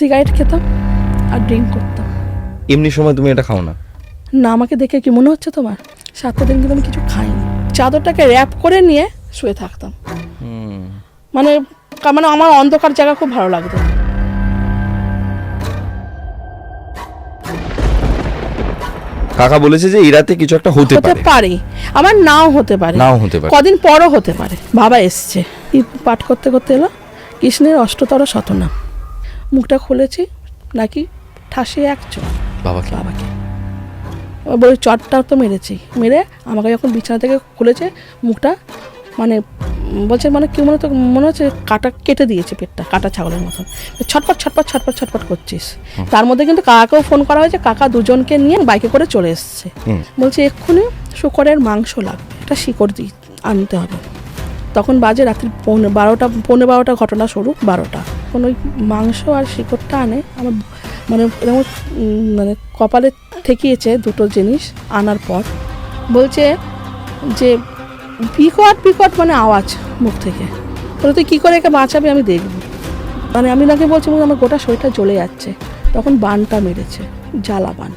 Cigarette খেতাম আর drink করতাম। এমনি সময় তুমি এটা খাও না? না আমাকে দেখে কি মনে হচ্ছে তোমার? সাতটা দিন কিন্তু আমি কিছু খাইনি। চাদরটাকে র্যাপ করে নিয়ে শুয়ে থাকতাম। মানে মানে আমার অন্ধকার জায়গা খুব ভালো লাগতো। কাকা বলেছে যে ইরাতে কিছু একটা হতে হতে পারে। পারে। আমার নাও হতে পারে। নাও হতে পারে। কদিন পরও হতে পারে। বাবা এসছে। পাঠ করতে করতে এলো? কৃষ্ণের অষ্টতর শতনাম। মুখটা খুলেছি নাকি ঠাসে এক চোখ বাবাকে। বাবাকে বলে চটটা তো মেরেছি। মেরে আমাকে যখন বিছানা থেকে খুলেছে মুখটা মানে বলছে মানে কি মনে তো মনে হচ্ছে কাটা কেটে দিয়েছে পেটটা কাটা ছাগলের মতন। ছটপট ছটপট ছটপট ছটপট করছিস। তার মধ্যে কিন্তু কাকাকেও ফোন করা হয়েছে কাকা দুজনকে নিয়ে বাইকে করে চলে এসছে। বলছে এক্ষুনি শুকরের মাংস লাগবে এটা শিকড় দি আনতে হবে। তখন বাজে রাত্রি পৌনে বারোটা পৌনে বারোটা ঘটনা শুরু বারোটা। তখন ওই মাংস আর শিকড়টা আনে। আমার মানে এরকম মানে কপালে ঠেকিয়েছে দুটো জিনিস আনার পর। বলছে যে, বিকট বিকট মানে আওয়াজ মুখ থেকে। বলে, তুই কী করে একে বাঁচাবি আমি দেখব। মানে আমি নাকি বলছি আমার গোটা শরীরটা জ্বলে যাচ্ছে। তখন বানটা মেরেছে জ্বালা বান